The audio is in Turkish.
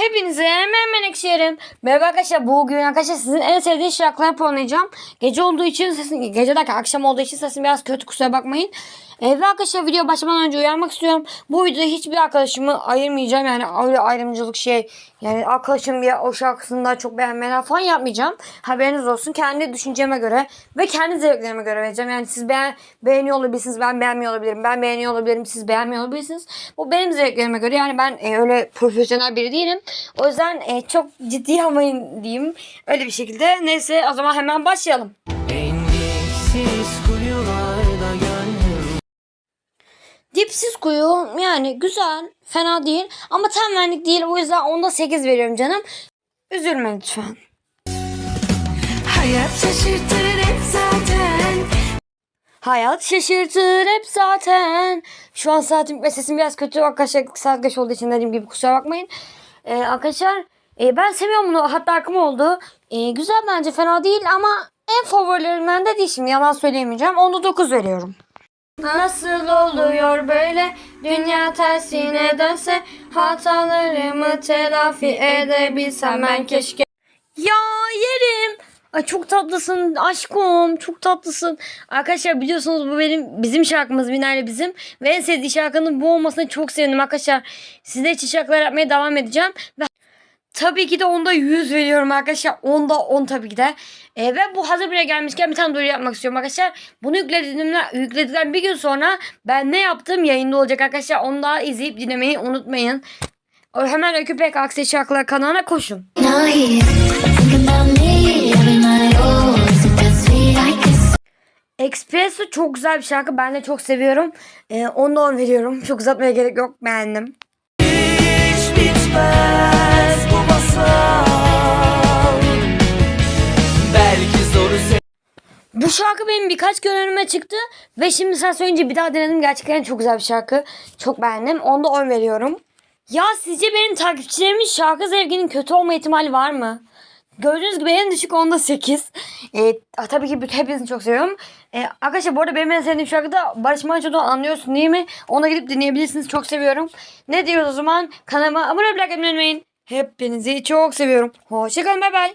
Hepinize hemen ekşiyerim. Merhaba arkadaşlar bugün arkadaşlar sizin en sevdiğiniz şarkıları puanlayacağım. Gece olduğu için sesim, gece derken akşam olduğu için sesim biraz kötü kusura bakmayın. Ee, ve arkadaşlar video başlamadan önce uyarmak istiyorum. Bu videoda hiçbir arkadaşımı ayırmayacağım. Yani öyle ayrımcılık şey. Yani arkadaşım bir o şarkısını daha çok beğenmeler falan yapmayacağım. Haberiniz olsun. Kendi düşünceme göre ve kendi zevklerime göre vereceğim. Yani siz beğen, beğeniyor olabilirsiniz. Ben beğenmiyor olabilirim. Ben beğeniyor olabilirim. Siz beğenmiyor olabilirsiniz. Bu benim zevklerime göre. Yani ben e, öyle profesyonel biri değilim. O yüzden e, çok ciddi almayın diyeyim. Öyle bir şekilde. Neyse o zaman hemen başlayalım. Engeksiz kuyu yani güzel, fena değil ama tam benlik değil. O yüzden onda 8 veriyorum canım. Üzülme lütfen. Hayat şaşırtır hep zaten Hayat şaşırtır hep zaten. Şu an saatim ve sesim biraz kötü. Arkadaşlar saat geç olduğu için dediğim gibi kusura bakmayın. Ee, arkadaşlar e, ben seviyorum bunu. Hatta akım oldu. Ee, güzel bence fena değil ama en favorilerimden de değil şimdi. Yalan söyleyemeyeceğim. Onda 9 veriyorum. Nasıl oluyor böyle dünya tersine dönse hatalarımı telafi edebilsem ben keşke. Ya yerim. Ay çok tatlısın aşkım çok tatlısın. Arkadaşlar biliyorsunuz bu benim bizim şarkımız Biner'le bizim. Ve en sevdiği şarkının bu olmasına çok sevindim arkadaşlar. Size için şarkılar yapmaya devam edeceğim. Ve Tabii ki de onda 100 veriyorum arkadaşlar. Onda 10 tabii ki de. E, ve bu hazır buraya gelmişken bir tane duyuru yapmak istiyorum arkadaşlar. Bunu yüklediğimden, yükledikten bir gün sonra ben ne yaptım yayında olacak arkadaşlar. Onu da izleyip dinlemeyi unutmayın. Hemen Öykü Pek Aksi Şarkılar kanalına koşun. Espresso çok güzel bir şarkı. Ben de çok seviyorum. E, onu da 10 veriyorum. Çok uzatmaya gerek yok. Beğendim. Hiç bitmez Bu şarkı benim birkaç kere önüme çıktı. Ve şimdi sen söyleyince bir daha denedim. Gerçekten çok güzel bir şarkı. Çok beğendim. Onda 10 veriyorum. Ya sizce benim takipçilerimin şarkı zevkinin kötü olma ihtimali var mı? Gördüğünüz gibi en düşük onda 8. Ee, tabii ki hepinizi çok seviyorum. Ee, arkadaşlar bu arada benim en sevdiğim şarkı da Barış Manço'dan anlıyorsun değil mi? Ona gidip dinleyebilirsiniz. Çok seviyorum. Ne diyoruz o zaman? Kanalıma abone olmayı unutmayın. Hepinizi çok seviyorum. Hoşçakalın bay bay.